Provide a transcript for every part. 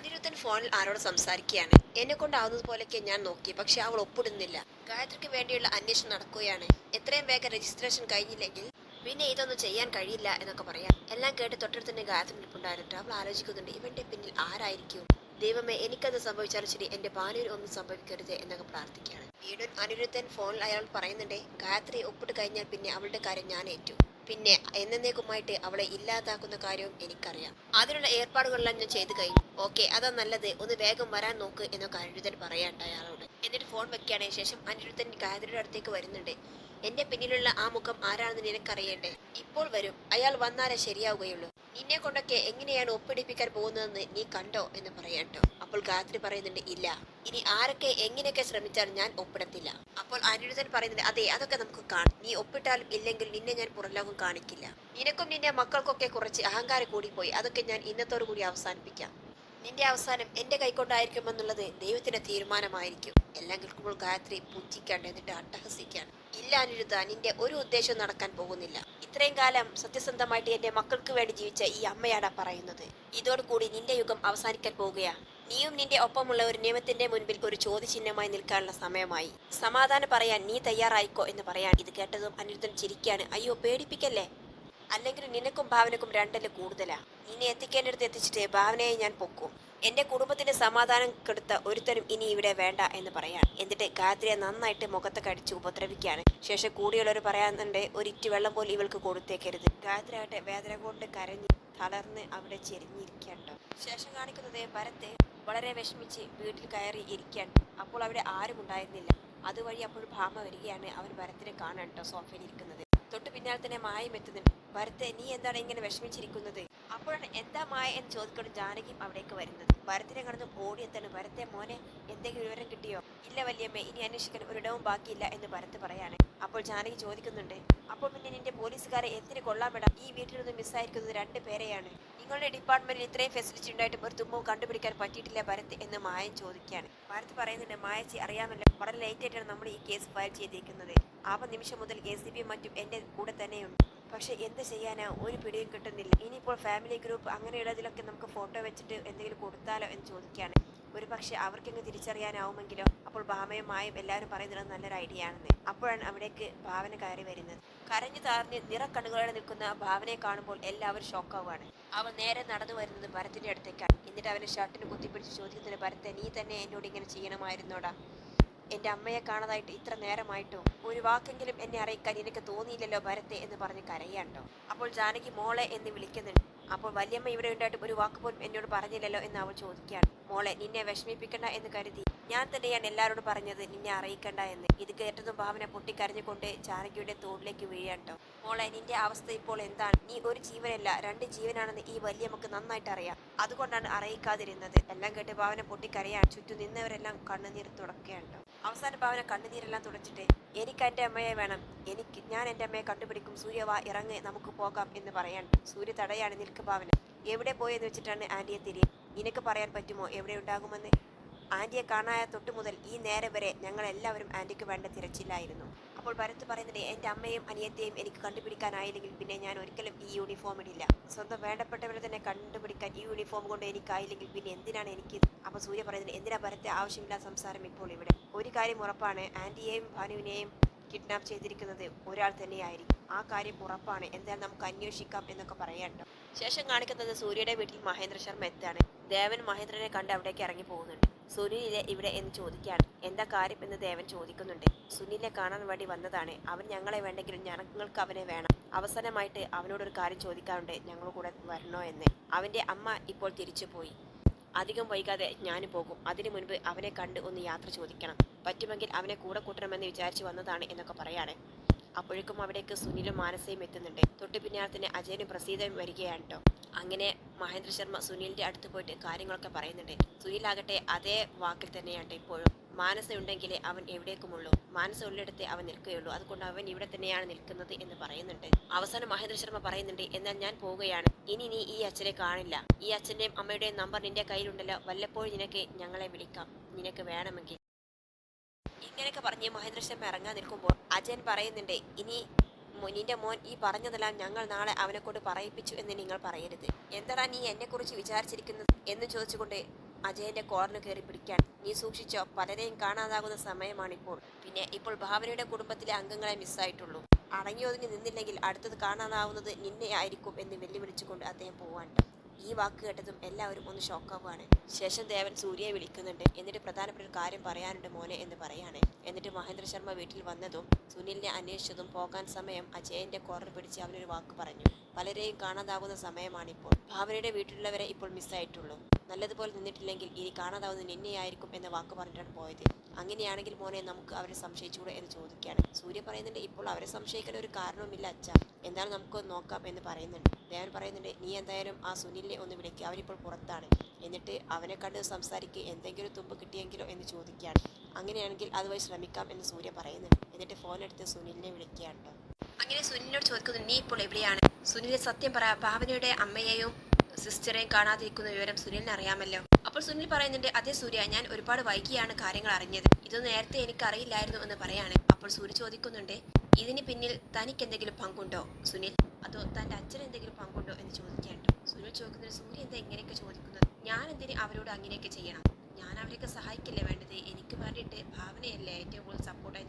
അനിരുദ്ധൻ ഫോണിൽ ആരോട് സംസാരിക്കുകയാണ്? എന്നെ കൊണ്ടാവുന്നത് പോലെയൊക്കെ ഞാൻ നോക്കി പക്ഷെ അവൾ ഒപ്പിടുന്നില്ല. ഗായത്രിക്ക് വേണ്ടിയുള്ള അന്വേഷണം നടക്കുകയാണ്. എത്രയും വേഗം രജിസ്ട്രേഷൻ കഴിഞ്ഞില്ലെങ്കിൽ പിന്നെ ഇതൊന്നും ചെയ്യാൻ കഴിയില്ല എന്നൊക്കെ പറയാം. എല്ലാം കേട്ട് തൊട്ടടുത്തന്നെ ഗായത്രി നിൽപ്പുണ്ടായിരുന്നു. അവൾ ആലോചിക്കുന്നുണ്ട് ഇവന്റെ പിന്നിൽ ആരായിരിക്കും? ദൈവമേ എനിക്കത് സംഭവിച്ചാലും ശരി എന്റെ ഭാനുവിന് ഒന്നും സംഭവിക്കരുത് എന്നൊക്കെ പ്രാർത്ഥിക്കുകയാണ്. വീണ്ടും അനിരുദ്ധൻ ഫോണിൽ അയാൾ പറയുന്നുണ്ട് ഗായത്രി ഒപ്പിട്ട് കഴിഞ്ഞാൽ പിന്നെ അവളുടെ കാര്യം ഞാൻ ഏറ്റു. പിന്നെ എന്നേക്കുമായിട്ട് അവളെ ഇല്ലാതാക്കുന്ന കാര്യവും എനിക്കറിയാം. അതിനുള്ള ഏർപ്പാടുകളെല്ലാം ഞാൻ ചെയ്തു കഴിഞ്ഞു. ഓക്കെ അതാ നല്ലത്. ഒന്ന് വേഗം വരാൻ നോക്ക് എന്നൊക്കെ അനിരുദ്ധൻ പറയാണ്ട് അയാളോട്. എന്നിട്ട് ഫോൺ വെക്കുകയാണ് ശേഷം അനിരുദ്ധൻ ഗായത്രിയുടെ അടുത്തേക്ക് വരുന്നുണ്ട്. എന്റെ പിന്നിലുള്ള ആ മുഖം ആരാണെന്ന് നിനക്കറിയണ്ടേ? ഇപ്പോൾ വരും. അയാൾ വന്നാലേ ശരിയാവുകയുള്ളൂ. നിന്നെ കൊണ്ടൊക്കെ എങ്ങനെയാണ് ഒപ്പിടിപ്പിക്കാൻ പോകുന്നതെന്ന് നീ കണ്ടോ എന്ന് പറയാട്ടോ അപ്പോൾ ഗായത്രി പറയുന്നുണ്ട് ഇല്ല. ഇനി ആരൊക്കെ എങ്ങനെയൊക്കെ ശ്രമിച്ചാലും ഞാൻ ഒപ്പിടത്തില്ല. അപ്പോൾ അനിരുദ്ധൻ പറയുന്നുണ്ട് അതെ അതൊക്കെ നമുക്ക് കാണാം. നീ ഒപ്പിട്ടാലും ഇല്ലെങ്കിൽ നിന്നെ ഞാൻ പുറലോകം കാണിക്കില്ല. നിനക്കും നിന്റെ മക്കൾക്കൊക്കെ കുറച്ച് അഹങ്കാരം കൂടിപ്പോയി. അതൊക്കെ ഞാൻ ഇന്നത്തോടു കൂടി അവസാനിപ്പിക്കാം. നിന്റെ അവസാനം എന്റെ കൈക്കൊണ്ടായിരിക്കുമെന്നുള്ളത് ദൈവത്തിന്റെ തീരുമാനമായിരിക്കും. എല്ലാം കേൾക്കുമ്പോൾ ഗായത്രി പുച്ഛിക്കാണ്ട് എന്നിട്ട് അട്ടഹസിക്കാണ് ഇല്ല അനിരുദ്ധ. നിന്റെ ഒരു ഉദ്ദേശം നടക്കാൻ പോകുന്നില്ല. ഇത്രയും കാലം സത്യസന്ധമായിട്ട് എന്റെ മക്കൾക്ക് വേണ്ടി ജീവിച്ച ഈ അമ്മയാടാ പറയുന്നത്. ഇതോടുകൂടി നിന്റെ യുഗം അവസാനിക്കാൻ പോകുകയാ. നീയും നിന്റെ ഒപ്പമുള്ള ഒരു നിയമത്തിന്റെ മുൻപിൽ ഒരു ചോദ്യചിഹ്നമായി നിൽക്കാനുള്ള സമയമായി. സമാധാനം പറയാൻ നീ തയ്യാറായിക്കോ എന്ന് പറയാൻ ഇത് കേട്ടതും അനിരുദ്ധൻ ചിരിക്കാണ് അയ്യോ പേടിപ്പിക്കല്ലേ? അല്ലെങ്കിൽ നിനക്കും ഭാവനക്കും രണ്ടല്ല കൂടുതലാ. നിന്നെ എത്തിക്കേണ്ടടുത്ത് എത്തിച്ചിട്ട് ഭാവനയെ ഞാൻ പൊക്കും. എന്റെ കുടുംബത്തിന്റെ സമാധാനം കെടുത്ത ഒരുത്തരും ഇനി ഇവിടെ വേണ്ട എന്ന് പറയാൻ. എന്നിട്ട് ഗായത്രിയെ നന്നായിട്ട് മുഖത്ത് കടിച്ച് ഉപദ്രവിക്കുകയാണ്. ശേഷം കൂടിയുള്ളവർ പറയാനുണ്ട് ഒരു ഇറ്റ് വെള്ളം പോലും ഇവൾക്ക് കൊടുത്തേക്കരുത് ഗായത്രി ആകട്ടെ വേദന കൊണ്ട് കരഞ്ഞ് തളർന്ന് അവിടെ ചെരിഞ്ഞിരിക്കണ്ടോ ശേഷം കാണിക്കുന്നത് ഭരത്തെ വളരെ വിഷമിച്ച് വീട്ടിൽ കയറി ഇരിക്കാൻ അപ്പോൾ അവിടെ ആരും ഉണ്ടായിരുന്നില്ല അതുവഴി അപ്പോൾ ഭാമ വരികയാണ്. അവൻ ഭരത്തിനെ കാണാൻ കേട്ടോ സോഫയിൽ ഇരിക്കുന്നത്. തൊട്ട് പിന്നാലെ തന്നെ മായം എത്തുന്നുണ്ട്. ഭരത്തെ നീ എന്താണ് ഇങ്ങനെ വിഷമിച്ചിരിക്കുന്നത്? അപ്പോഴാണ് എന്താ മായ എന്ന് ചോദിക്കൊണ്ട് ജാനകിയും അവിടേക്ക് വരുന്നത്. ഭരത്തിനെ കടന്ന് ഓടി ഭരത്തെ മോനെ എന്തെങ്കിലും വിവരം കിട്ടിയോ? ഇല്ല വല്യമ്മേ ഇനി അന്വേഷിക്കാൻ ഒരിടവും ബാക്കിയില്ല എന്ന് ഭരത്ത് പറയാണ്. അപ്പോൾ ജാനകി ചോദിക്കുന്നുണ്ട് അപ്പോൾ പിന്നെ നിന്റെ പോലീസുകാരെ എന്തിന് കൊള്ളാൻ വേണം ഈ വീട്ടിൽ നിന്ന് മിസ്സായിരിക്കുന്നത് രണ്ട് പേരെയാണ്. നിങ്ങളുടെ ഡിപ്പാർട്ട്മെന്റിൽ ഇത്രയും ഫെസിലിറ്റി ഉണ്ടായിട്ട് ഒരു തുമ്പവും കണ്ടുപിടിക്കാൻ പറ്റിയിട്ടില്ല ഭരത് എന്ന് മായം ചോദിക്കുകയാണ്. ഭരത് പറയുന്നുണ്ട് മായച്ചി അറിയാമല്ലോ വളരെ ലേറ്റ് ആയിട്ടാണ് നമ്മൾ ഈ കേസ് ഫയൽ ചെയ്തിരിക്കുന്നത് ആ നിമിഷം മുതൽ എ സി പിയും മറ്റും എന്റെ കൂടെ തന്നെയുണ്ട്. പക്ഷേ എന്ത് ചെയ്യാനാ? ഒരു പിടിയും കിട്ടുന്നില്ല. ഇനിയിപ്പോൾ ഫാമിലി ഗ്രൂപ്പ് അങ്ങനെയുള്ളതിലൊക്കെ നമുക്ക് ഫോട്ടോ വെച്ചിട്ട് എന്തെങ്കിലും കൊടുത്താലോ എന്ന് ചോദിക്കുകയാണ്. ഒരു പക്ഷേ അവർക്കെങ്ങ് തിരിച്ചറിയാനാവുമെങ്കിലോ? അപ്പോൾ ഭാമയും മായും എല്ലാവരും പറയുന്നത് നല്ലൊരു ഐഡിയ ആണെന്ന്. അപ്പോഴാണ് അവിടേക്ക് ഭാവന കയറി വരുന്നത്. കരഞ്ഞു താർന്ന് നിറക്കണ്ണുകളോടെ നിൽക്കുന്ന ഭാവനയെ കാണുമ്പോൾ എല്ലാവരും ഷോക്കാവുകയാണ് അവൾ നേരെ നടന്നു വരുന്നത് ഭരത്തിന്റെ അടുത്തേക്കാണ്. എന്നിട്ട് അവനെ ഷർട്ടിന് കുത്തിപ്പിടിച്ച് ചോദിക്കുന്നതിന് ഭരത്തെ നീ തന്നെ എന്നോട് ഇങ്ങനെ ചെയ്യണമായിരുന്നോടാ? എന്റെ അമ്മയെ കാണാതായിട്ട് ഇത്ര നേരമായിട്ടോ? ഒരു വാക്കെങ്കിലും എന്നെ അറിയിക്കാൻ എനിക്ക് തോന്നിയില്ലല്ലോ ഭരത്തെ എന്ന് പറഞ്ഞ് കരയാണ്ടോ അപ്പോൾ ജാനകി മോളെ എന്ന് വിളിക്കുന്നുണ്ട്. അപ്പോൾ വല്യമ്മ ഇവിടെ ഉണ്ടായിട്ട് ഒരു വാക്ക് പോലും എന്നോട് പറഞ്ഞില്ലല്ലോ എന്ന് അവൾ ചോദിക്കുകയാണ്. മോളെ നിന്നെ വിഷമിപ്പിക്കണ്ട എന്ന് കരുതി ഞാൻ തന്നെയാണ് എല്ലാവരോടും പറഞ്ഞത് നിന്നെ അറിയിക്കണ്ട എന്ന്. ഇത് കേട്ടതും ഭാവന പൊട്ടിക്കരഞ്ഞുകൊണ്ട് ജാനകിയുടെ തോളിലേക്ക് വീഴാട്ടോ മോളെ നിന്റെ അവസ്ഥ ഇപ്പോൾ എന്താണ്? നീ ഒരു ജീവനല്ല രണ്ട് ജീവനാണെന്ന് ഈ വലിയ നമുക്ക് നന്നായിട്ട് അറിയാം. അതുകൊണ്ടാണ് അറിയിക്കാതിരുന്നത്. എല്ലാം കേട്ട് ഭാവന പൊട്ടിക്കരയാൻ ചുറ്റും നിന്നവരെല്ലാം കണ്ണുനീർ തുടക്കുകയുണ്ടോ അവസാന ഭാവന കണ്ണുനീരെല്ലാം തുടച്ചിട്ട് എനിക്ക് എന്റെ അമ്മയെ വേണം. എനിക്ക് ഞാൻ എന്റെ അമ്മയെ കണ്ടുപിടിക്കും. സൂര്യവാ ഇറങ്ങ്. നമുക്ക് പോകാം എന്ന് പറയാൻ സൂര്യ തടയാണ് നിൽക്ക് ഭാവന. എവിടെ പോയെന്ന് വെച്ചിട്ടാണ് ആന്റിയെ തിരി നിനക്ക് പറയാൻ പറ്റുമോ? എവിടെ ഉണ്ടാകുമെന്ന്? ആന്റിയെ കാണായ തൊട്ടു മുതൽ ഈ നേരം വരെ ഞങ്ങൾ എല്ലാവരും ആന്റിക്ക് വേണ്ട തിരച്ചിലായിരുന്നു. അപ്പോൾ ഭരത് പറയുന്നത് എന്റെ അമ്മയും അനിയത്തെയും എനിക്ക് കണ്ടുപിടിക്കാനായില്ലെങ്കിൽ പിന്നെ ഞാൻ ഒരിക്കലും ഈ യൂണിഫോം ഇടില്ല. സ്വന്തം വേണ്ടപ്പെട്ടവരെ തന്നെ കണ്ടുപിടിക്കാൻ ഈ യൂണിഫോം കൊണ്ട് എനിക്കായില്ലെങ്കിൽ പിന്നെ എന്തിനാണ് എനിക്ക് അപ്പോൾ സൂര്യ പറയുന്നത് എന്തിനാ ഭരത്തെ ആവശ്യമില്ലാത്ത സംസാരം ഇപ്പോൾ ഇവിടെ? ഒരു കാര്യം ഉറപ്പാണ് ആന്റിയെയും ഭാനുവിനെയും കിഡ്നാപ്പ് ചെയ്തിരിക്കുന്നത് ഒരാൾ തന്നെയായിരിക്കും. ആ കാര്യം ഉറപ്പാണ്. എന്തായാലും നമുക്ക് അന്വേഷിക്കാം എന്നൊക്കെ പറയാനുണ്ടോ. ശേഷം കാണിക്കുന്നത് സൂര്യയുടെ വീട്ടിൽ മഹേന്ദ്ര ശർമ്മ എത്താണ്. ദേവൻ മഹേന്ദ്രനെ കണ്ട് അവിടേക്ക് ഇറങ്ങി പോകുന്നുണ്ട്. സുനിലിലെ ഇവിടെ എന്ന് ചോദിക്കുകയാണ്. എന്താ കാര്യം എന്ന് ദേവൻ ചോദിക്കുന്നുണ്ട്. സുനിലിനെ കാണാൻ വേണ്ടി വന്നതാണ്. അവൻ ഞങ്ങളെ വേണ്ടെങ്കിലും ഞങ്ങൾക്ക് അവനെ വേണം. അവസാനമായിട്ട് അവനോടൊരു കാര്യം ചോദിക്കാറുണ്ട്. ഞങ്ങൾ കൂടെ വരണോ എന്ന്. അവന്റെ അമ്മ ഇപ്പോൾ തിരിച്ചു പോയി. അധികം വൈകാതെ ഞാൻ പോകും. അതിനു മുൻപ് അവനെ കണ്ട് ഒന്ന് യാത്ര ചോദിക്കണം. പറ്റുമെങ്കിൽ അവനെ കൂടെ കൂട്ടണമെന്ന് വിചാരിച്ചു വന്നതാണ് എന്നൊക്കെ പറയാണ്. അപ്പോഴേക്കും അവിടേക്ക് സുനിലും മാനസയും എത്തുന്നുണ്ട്. തൊട്ട് പിന്നാലെ തന്നെ അജയനും പ്രസീതയും വരികയാണ് കേട്ടോ അങ്ങനെ മഹേന്ദ്ര ശർമ്മ സുനിലിന്റെ അടുത്ത് പോയിട്ട് കാര്യങ്ങളൊക്കെ പറയുന്നുണ്ട്. സുനിലാകട്ടെ അതേ വാക്കിൽ തന്നെയാണ് ഇപ്പോഴും. മാനസ ഉണ്ടെങ്കിലേ അവൻ എവിടേക്കുമുള്ളൂ. മാനസ ഉള്ളിടത്തെ അവൻ നിൽക്കുകയുള്ളൂ. അതുകൊണ്ട് അവൻ ഇവിടെ തന്നെയാണ് നിൽക്കുന്നത് എന്ന് പറയുന്നുണ്ട്. അവസാനം മഹേന്ദ്ര ശർമ്മ പറയുന്നുണ്ട് എന്നാൽ ഞാൻ പോവുകയാണ്. ഇനി നീ ഈ അച്ഛനെ കാണില്ല. ഈ അച്ഛന്റെയും അമ്മയുടെയും നമ്പർ നിന്റെ കയ്യിലുണ്ടല്ലോ. വല്ലപ്പോഴും നിനക്ക് ഞങ്ങളെ വിളിക്കാം. നിനക്ക് വേണമെങ്കിൽ. ഇങ്ങനെയൊക്കെ പറഞ്ഞ് മഹേന്ദ്ര ശർമ്മ ഇറങ്ങാൻ നിൽക്കുമ്പോൾ അജയൻ പറയുന്നുണ്ട് ഇനി നിന്റെ മോൻ ഈ പറഞ്ഞതെല്ലാം ഞങ്ങൾ നാളെ അവനെ കൊണ്ട് പറയിപ്പിച്ചു എന്ന് നിങ്ങൾ പറയരുത്. എന്താടാ നീ എന്നെ കുറിച്ച് വിചാരിച്ചിരിക്കുന്നത്? എന്ന് ചോദിച്ചുകൊണ്ട് അജയന്റെ കോർണർ കയറി പിടിക്കാൻ. നീ സൂക്ഷിച്ചോ പലരെയും കാണാതാകുന്ന സമയമാണിപ്പോൾ. പിന്നെ ഇപ്പോൾ ഭാവനയുടെ കുടുംബത്തിലെ അംഗങ്ങളെ മിസ്സായിട്ടുള്ളൂ. അടങ്ങി ഒതുങ്ങി നിന്നില്ലെങ്കിൽ അടുത്തത് കാണാനാവുന്നത് നിന്നെ ആയിരിക്കും എന്ന് വെല്ലുവിളിച്ചുകൊണ്ട് അദ്ദേഹം പോവാണ്ട് ഈ വാക്ക് കേട്ടതും എല്ലാവരും ഒന്ന് ഷോക്കാവുകയാണ് ശേഷം ദേവൻ സൂര്യയെ വിളിക്കുന്നുണ്ട്. എന്നിട്ട് പ്രധാനപ്പെട്ട ഒരു കാര്യം പറയാനുണ്ട് മോനെ എന്ന് പറയാണ്. എന്നിട്ട് മഹേന്ദ്ര ശർമ്മ വീട്ടിൽ വന്നതും സുനിലിനെ അന്വേഷിച്ചതും പോകാൻ സമയം അജയന്റെ കോർണർ പിടിച്ച് അവനൊരു വാക്ക് പറഞ്ഞു. പലരെയും കാണാതാകുന്ന സമയമാണിപ്പോൾ. ഭാവനയുടെ വീട്ടിലുള്ളവരെ ഇപ്പോൾ മിസ്സായിട്ടുള്ളൂ നല്ലതുപോലെ നിന്നിട്ടില്ലെങ്കിൽ ഇനി കാണാതാവുന്നത് നിന്നെയായിരിക്കും എന്ന വാക്ക് പറഞ്ഞിട്ടാണ് പോയത്. അങ്ങനെയാണെങ്കിൽ മോനെ നമുക്ക് അവരെ സംശയിച്ചുകൂടെ എന്ന് ചോദിക്കുകയാണ്. സൂര്യ പറയുന്നുണ്ട് ഇപ്പോൾ അവരെ സംശയിക്കാൻ ഒരു കാരണവുമില്ല അച്ഛ. എന്താണ് നമുക്ക് നോക്കാം എന്ന് പറയുന്നുണ്ട്. ദേവൻ പറയുന്നുണ്ട് നീ എന്തായാലും ആ സുനിലിനെ ഒന്ന് വിളിക്കുക അവരിപ്പോൾ പുറത്താണ്. എന്നിട്ട് അവനെ കണ്ട് സംസാരിക്കുക എന്തെങ്കിലും തുമ്പ് കിട്ടിയെങ്കിലോ എന്ന് ചോദിക്കുകയാണ്. അങ്ങനെയാണെങ്കിൽ അതുവഴി ശ്രമിക്കാം എന്ന് സൂര്യ പറയുന്നുണ്ട്. എന്നിട്ട് ഫോൺ എടുത്ത് സുനിലിനെ വിളിക്കുകയാണ്. അങ്ങനെ സുനിലിനോട് ചോദിക്കുന്നു നീ ഇപ്പോൾ എവിടെയാണ്? സുനിൽ സത്യം പറ ഭാവനയുടെ അമ്മയെയും സിസ്റ്ററെയും കാണാതിരിക്കുന്ന വിവരം സുനിലിന് അറിയാമല്ലോ. അപ്പോൾ സുനിൽ പറയുന്നുണ്ട് അതേ സൂര്യ ഞാൻ ഒരുപാട് വൈകിയാണ് കാര്യങ്ങൾ അറിഞ്ഞത്. ഇത് നേരത്തെ എനിക്ക് അറിയില്ലായിരുന്നു എന്ന് പറയാണ്. അപ്പോൾ സൂര്യ ചോദിക്കുന്നുണ്ട് ഇതിന് പിന്നിൽ തനിക്ക് എന്തെങ്കിലും പങ്കുണ്ടോ സുനിൽ? അതോ തന്റെ അച്ഛൻ എന്തെങ്കിലും പങ്കുണ്ടോ എന്ന് ചോദിക്കാണ്ടോ സുനിൽ ചോദിക്കുന്നത് സൂര്യ എന്താ ഇങ്ങനെയൊക്കെ ചോദിക്കുന്നത്? ഞാൻ എന്തിന് അവരോട് അങ്ങനെയൊക്കെ ചെയ്യണം? ഞാൻ അവരെയൊക്കെ സഹായിക്കില്ലേ വേണ്ടത്? എനിക്ക് വേണ്ടിയിട്ട് ഭാവനയല്ലേ ഏറ്റവും കൂടുതൽ സപ്പോർട്ടായി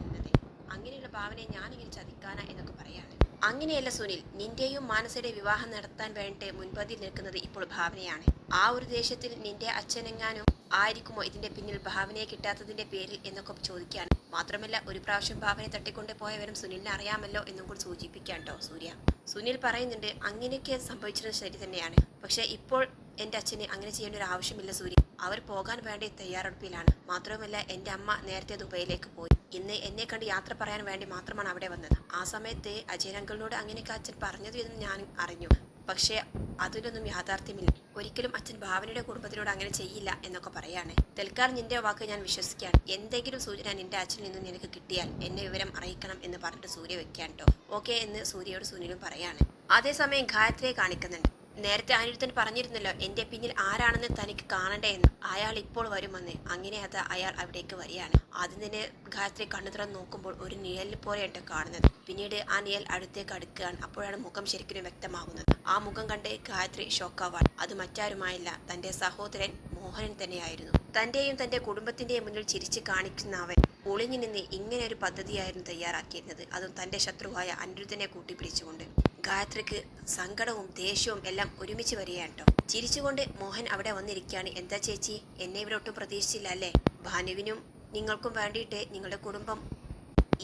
ഭാവനയെ ഞാനിങ്ങനെ ചതിക്കാന എന്നൊക്കെ പറയാണ്. അങ്ങനെയല്ല സുനിൽ നിന്റെയും മാനസയുടെ വിവാഹം നടത്താൻ വേണ്ടി മുൻപന്തിയിൽ നിൽക്കുന്നത് ഇപ്പോൾ ഭാവനയാണ്. ആ ഒരു ദേശത്തിൽ നിന്റെ അച്ഛനെങ്ങാനും ആയിരിക്കുമോ ഇതിന്റെ പിന്നിൽ ഭാവനയെ കിട്ടാത്തതിന്റെ പേരിൽ എന്നൊക്കെ ചോദിക്കാൻ മാത്രമല്ല ഒരു പ്രാവശ്യം ഭാവനെ തട്ടിക്കൊണ്ട് പോയവരും സുനിലിനെ അറിയാമല്ലോ എന്നും കൂടി സൂചിപ്പിക്കാൻ കേട്ടോ സൂര്യ. സുനിൽ പറയുന്നുണ്ട് അങ്ങനെയൊക്കെ സംഭവിച്ചത് ശരി തന്നെയാണ്. പക്ഷെ ഇപ്പോൾ എന്റെ അച്ഛന് അങ്ങനെ ചെയ്യേണ്ട ഒരു ആവശ്യമില്ല സൂര്യ. അവർ പോകാൻ വേണ്ടി തയ്യാറെടുപ്പിലാണ്. മാത്രവുമല്ല എന്റെ അമ്മ നേരത്തെ ദുബൈയിലേക്ക് പോയി. ഇന്ന് എന്നെ കണ്ട് യാത്ര പറയാൻ വേണ്ടി മാത്രമാണ് അവിടെ വന്നത്. ആ സമയത്ത് അജയൻ അങ്കിളിനോട് അങ്ങനെയൊക്കെ അച്ഛൻ പറഞ്ഞത് എന്ന് ഞാൻ അറിഞ്ഞു. പക്ഷേ അതിലൊന്നും യാഥാർത്ഥ്യമില്ല. ഒരിക്കലും അച്ഛൻ ഭാവനയുടെ കുടുംബത്തിനോട് അങ്ങനെ ചെയ്യില്ല എന്നൊക്കെ പറയാണ്. തൽക്കാലം നിന്റെ വാക്ക് ഞാൻ വിശ്വസിക്കാൻ എന്തെങ്കിലും സൂചന നിന്റെ അച്ഛനിൽ നിന്ന് നിനക്ക് കിട്ടിയാൽ എന്നെ വിവരം അറിയിക്കണം എന്ന് പറഞ്ഞിട്ട് സൂര്യ വെക്കാൻ കേട്ടോ ഓക്കെ എന്ന് സൂര്യയോട് സുനിലും പറയാണ്. അതേസമയം ഗായത്രിയെ കാണിക്കുന്നുണ്ട്. നേരത്തെ അനിരുദ്ധൻ പറഞ്ഞിരുന്നല്ലോ എന്റെ പിന്നിൽ ആരാണെന്ന് തനിക്ക് കാണണ്ടേ എന്ന്. അയാൾ ഇപ്പോൾ വരുമെന്ന് അങ്ങനെ അത് അയാൾ അവിടേക്ക് വരികയാണ്. ആദ്യം തന്നെ ഗായത്രി കണ്ണു തുറന്ന് നോക്കുമ്പോൾ ഒരു നിഴലിൽ പോലെയുണ്ട് കാണുന്നത്. പിന്നീട് ആ നിഴൽ അടുത്തേക്ക് അടുക്കുകയാണ്. അപ്പോഴാണ് മുഖം ശരിക്കും വ്യക്തമാകുന്നത്. ആ മുഖം കണ്ട് ഗായത്രി ഷോക്കാവാൻ. അത് മറ്റാരുമായില്ല. തന്റെ സഹോദരൻ മോഹനൻ തന്നെയായിരുന്നു. തന്റെയും തന്റെ കുടുംബത്തിന്റെയും മുന്നിൽ ചിരിച്ചു കാണിക്കുന്ന അവൻ ഒളിഞ്ഞു നിന്ന് ഇങ്ങനെ ഒരു പദ്ധതിയായിരുന്നു തയ്യാറാക്കിയിരുന്നത്. അതും തന്റെ ശത്രുവായ അനിരുദ്ധനെ കൂട്ടിപ്പിടിച്ചുകൊണ്ട്. ഗായത്രിക്ക് സങ്കടവും ദേഷ്യവും എല്ലാം ഒരുമിച്ച് വരികയാണ് കേട്ടോ ചിരിച്ചുകൊണ്ട് മോഹൻ അവിടെ വന്നിരിക്കുകയാണ്. എന്താ ചേച്ചി? എന്നെ ഇവിടെ ഒട്ടും പ്രതീക്ഷിച്ചില്ല അല്ലേ? ഭാനുവിനും നിങ്ങൾക്കും വേണ്ടിയിട്ട് നിങ്ങളുടെ കുടുംബം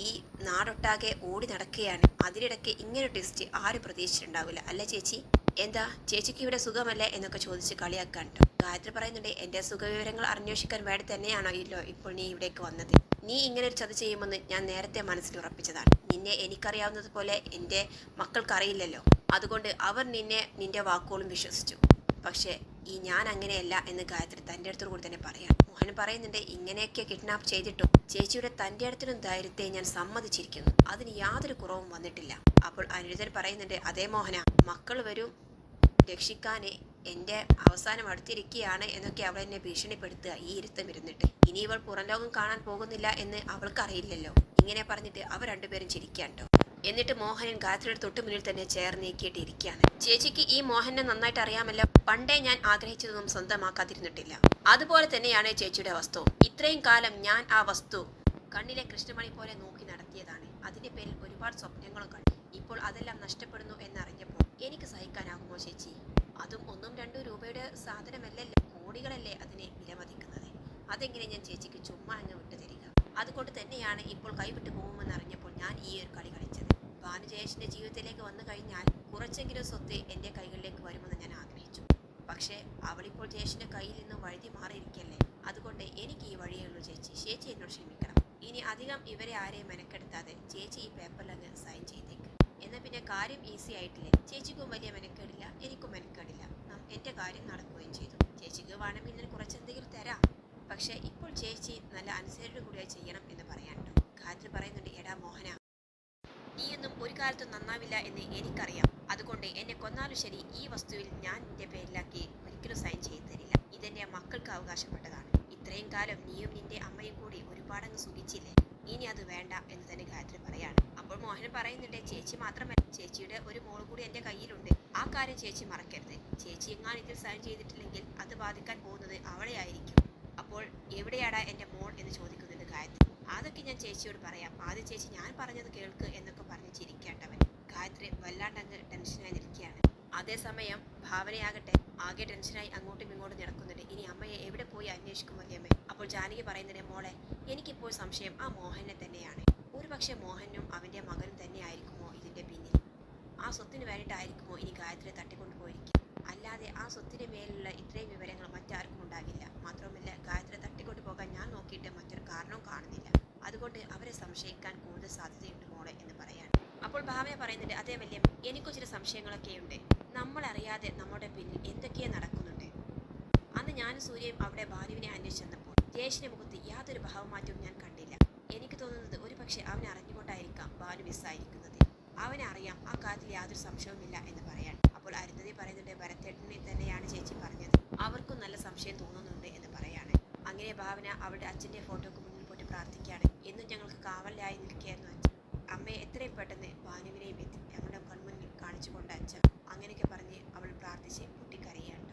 ഈ നാടൊട്ടാകെ ഓടി നടക്കുകയാണ്. അതിനിടയ്ക്ക് ഇങ്ങനെ ടെസ്റ്റ് ആരും പ്രതീക്ഷിച്ചിട്ടുണ്ടാവില്ല. അല്ല ചേച്ചി? എന്താ? ചേച്ചിക്ക് ഇവിടെ സുഖമല്ലേ എന്നൊക്കെ ചോദിച്ച് കളിയാക്കാൻ കേട്ടോ ഗായത്രി പറയുന്നുണ്ട് എന്റെ സുഖവിവരങ്ങൾ അന്വേഷിക്കാൻ വേണ്ടി തന്നെയാണോ ഇല്ലോ ഇപ്പോൾ നീ ഇവിടേക്ക് വന്നത്? നീ ഇങ്ങനെ ഒരു ചതി ചെയ്യുമെന്ന് ഞാൻ നേരത്തെ മനസ്സിൽ ഉറപ്പിച്ചതാണ്. നിന്നെ എനിക്കറിയാവുന്നതുപോലെ എന്റെ മക്കൾക്കറിയില്ലല്ലോ. അതുകൊണ്ട് അവർ നിന്നെ നിന്റെ വാക്കുകളും വിശ്വസിച്ചു. പക്ഷേ ഈ ഞാൻ അങ്ങനെയല്ല എന്ന് ഗായത്രി തന്റെ അടുത്തു കൂടി തന്നെ പറയാം. മോഹൻ പറയുന്നുണ്ട് ഇങ്ങനെയൊക്കെ കിഡ്നാപ്പ് ചെയ്തിട്ടും ചേച്ചിയുടെ തന്റെ അടുത്തിനും ധൈര്യത്തെ ഞാൻ സമ്മതിച്ചിരിക്കുന്നു. അതിന് യാതൊരു കുറവും വന്നിട്ടില്ല. അപ്പോൾ അനിരുദ്ധൻ പറയുന്നുണ്ട് അതേ മോഹന മക്കൾ വരും രക്ഷിക്കാന് എന്റെ അവസാനം അടുത്തിരിക്കുകയാണ് എന്നൊക്കെ അവൾ എന്നെ ഭീഷണിപ്പെടുത്തുക ഈ ഇരുത്തം ഇരുന്നിട്ട്. ഇനി ഇവൾ പുറം ലോകം കാണാൻ പോകുന്നില്ല എന്ന് അവൾക്കറിയില്ലല്ലോ. ഇങ്ങനെ പറഞ്ഞിട്ട് അവർ രണ്ടുപേരും ചിരിക്കാണ്ടോ എന്നിട്ട് മോഹനൻ ഗായത്രിയുടെ തൊട്ടു മുന്നിൽ തന്നെ ചേർ നീക്കിയിട്ട് ഇരിക്കുകയാണ് ചേച്ചിക്ക് ഈ മോഹനെ നന്നായിട്ട് അറിയാമല്ലോ. പണ്ടേ ഞാൻ ആഗ്രഹിച്ചതൊന്നും സ്വന്തമാക്കാതിരുന്നിട്ടില്ല. അതുപോലെ തന്നെയാണ് ചേച്ചിയുടെ വസ്തു. ഇത്രയും കാലം ഞാൻ ആ വസ്തു കണ്ണിലെ കൃഷ്ണമണി പോലെ നോക്കി നടത്തിയതാണ്. അതിന്റെ പേരിൽ ഒരുപാട് സ്വപ്നങ്ങളും കണ്ടു. ഇപ്പോൾ അതെല്ലാം നഷ്ടപ്പെടുന്നു എന്നറിഞ്ഞപ്പോൾ എനിക്ക് സഹിക്കാനാകുമോ ചേച്ചി? അതും ഒന്നും രണ്ടും രൂപയുടെ സാധനമല്ലല്ലോ കോടികളല്ലേ അതിനെ വിലമതിക്കുന്നത്. അതെങ്ങനെ ഞാൻ ചേച്ചിക്ക് ചുമ്മാ അങ്ങ് വിട്ടു തരിക? അതുകൊണ്ട് തന്നെയാണ് ഇപ്പോൾ കൈവിട്ടു പോകുമെന്ന് അറിഞ്ഞപ്പോൾ ഞാൻ ഈ ഒരു കളി കളിച്ചത്. ഭാനുജേഷിന്റെ ജീവിതത്തിലേക്ക് വന്നു കഴിഞ്ഞാൽ കുറച്ചെങ്കിലും സ്വത്ത് എന്റെ കൈകളിലേക്ക് വരുമെന്ന് ഞാൻ ആഗ്രഹിച്ചു. പക്ഷേ അവളിപ്പോൾ ജേഷിന്റെ കയ്യിൽ നിന്നും വഴുതി മാറിയിരിക്കല്ലേ? അതുകൊണ്ട് എനിക്ക് ഈ വഴിയേ ഉള്ളൂ ചേച്ചി. ചേച്ചി എന്നോട് ക്ഷമിക്കണം. ഇനി അധികം ഇവരെ ആരെയും മെനക്കെടുത്താതെ ചേച്ചി ഈ പേപ്പറിൽ സൈൻ ചെയ്തേക്ക്. എന്നാൽ പിന്നെ കാര്യം ഈസി ആയിട്ടില്ലേ? ചേച്ചിക്കും വലിയ മെനക്കേടില്ല എനിക്കും മെനക്കേടില്ല. എന്റെ കാര്യം നടക്കുകയും ചെയ്തു. ചേച്ചിക്ക് വേണമെങ്കിൽ ഞാൻ കുറച്ചെന്തെങ്കിലും തരാം. പക്ഷേ ഇപ്പോൾ ചേച്ചി നല്ല അനുസരിച്ച് കൂടിയായി ചെയ്യണം എന്ന് പറയാനുണ്ട്. ഖാദ്രി പറയുന്നുണ്ട് എടാ മോഹന നീയൊന്നും ഒരു കാലത്തും നന്നാവില്ല എന്ന് എനിക്കറിയാം. അതുകൊണ്ട് എന്നെ കൊന്നാലും ശരി ഈ വസ്തുവിൽ ഞാൻ നിന്റെ പേരിലാക്കി ഒരിക്കലും സൈൻ ചെയ്തു തരില്ല. ഇതെന്റെ മക്കൾക്ക് അവകാശപ്പെട്ടതാണ്. ഇത്രയും കാലം നീയും നിന്റെ അമ്മയും കൂടി ഒരുപാടങ്ങ് സുഖിച്ചില്ലേ? വേണ്ട എന്ന് തന്നെ ഗായത്രി പറയാണ്. അപ്പോൾ മോഹൻ പറയുന്നുണ്ട് ചേച്ചി മാത്രമല്ല ചേച്ചിയുടെ ഒരു മോൾ കൂടി എന്റെ കയ്യിലുണ്ട്. ആ കാര്യം ചേച്ചി മറക്കരുത്. ചേച്ചി എങ്ങാനും ഇതിൽ സൈൻ ചെയ്തിട്ടില്ലെങ്കിൽ അത് ബാധിക്കാൻ പോകുന്നത് അവളെ ആയിരിക്കും. എവിടെയാടാ എന്റെ മോൾ എന്ന് ചോദിക്കുന്നുണ്ട് ഗായത്രി. അതൊക്കെ ഞാൻ ചേച്ചിയോട് പറയാം. ആദ്യം ചേച്ചി ഞാൻ പറഞ്ഞത് കേൾക്ക് എന്നൊക്കെ പറഞ്ഞ് ചിരിക്കേണ്ടവൻ. ഗായത്രി വല്ലാണ്ടങ്ങ് ടെൻഷനായി നിൽക്കുകയാണ്. അതേസമയം ഭാവനയാകട്ടെ ആകെ ടെൻഷനായി അങ്ങോട്ടും ഇങ്ങോട്ടും നടക്കുന്നുണ്ട്. ഇനി അമ്മയെ എവിടെ പോയി അന്വേഷിക്കും വല്യമ്മേ അപ്പോൾ ജാനകി പറയുന്നതിന് മോളെ എനിക്കിപ്പോൾ സംശയം ആ മോഹനെ തന്നെയാണ്. ഒരുപക്ഷെ മോഹനും അവന്റെ മകനും തന്നെയായിരിക്കുമോ ഇതിന്റെ പിന്നിൽ? ആ സ്വത്തിന് വേണ്ടിയിട്ടായിരിക്കുമോ ഇനി ഗായത്രിയെ തട്ടിക്കൊണ്ടുപോയിരിക്കും അല്ലാതെ ആ സ്വത്തിന് മേലുള്ള ഇത്രയും വിവരങ്ങൾ മറ്റാർക്കും ഉണ്ടാകില്ല മാത്രമല്ല ഗായത്രി തട്ടിക്കൊണ്ടു പോകാൻ ഞാൻ നോക്കിയിട്ട് മറ്റൊരു കാരണവും കാണുന്നില്ല. അതുകൊണ്ട് അവരെ സംശയിക്കാൻ കൂടുതൽ സാധ്യതയുണ്ട് മോളെ എന്ന് പറയാൻ അപ്പോൾ ഭാവന പറയുന്നുണ്ട് അതേ വലിയ എനിക്കും ചില സംശയങ്ങളൊക്കെയുണ്ട്. നമ്മളറിയാതെ നമ്മുടെ പിന്നിൽ എന്തൊക്കെയോ നടക്കുന്നുണ്ട്. അന്ന് ഞാനും സൂര്യയും അവിടെ ബാലുവിനെ അന്വേഷിച്ചപ്പോൾ ജയേഷിന്റെ മുഖത്ത് യാതൊരു ഭാവമാറ്റവും ഞാൻ കണ്ടില്ല. എനിക്ക് തോന്നുന്നത് ഒരു പക്ഷേ അവൻ അറിഞ്ഞുകൊണ്ടായിരിക്കാം ബാലു മിസ്സായിരിക്കുന്നത്. അവനെ അറിയാം ആ കാര്യത്തിൽ യാതൊരു സംശയവുമില്ല എന്ന് പറയാൻ. അപ്പോൾ അരുന്ധതി പറയുന്നുണ്ട് ഭരത്തേട്ടനെ തന്നെയാണ് ചേച്ചി പറഞ്ഞത്. അവർക്കും നല്ല സംശയം തോന്നുന്നുണ്ട് എന്ന് പറയാണ്. അങ്ങനെ ഭാവന അവളുടെ അച്ഛന്റെ ഫോട്ടോക്ക് മുന്നിൽ പോയിട്ട് പ്രാർത്ഥിക്കുകയാണ്. എന്നും ഞങ്ങൾക്ക് കാവലായി നിൽക്കുകയായിരുന്നു അച്ഛൻ. അമ്മയെ എത്രയും പെട്ടെന്ന് ഭാനുവിനെയും എത്തി. ഞങ്ങളുടെ കൺമുന്നിൽ കാണിച്ചുകൊണ്ട് അച്ഛൻ അങ്ങനെയൊക്കെ പറഞ്ഞ് അവൾ പ്രാർത്ഥിച്ച് പൊട്ടിക്കരയാണ്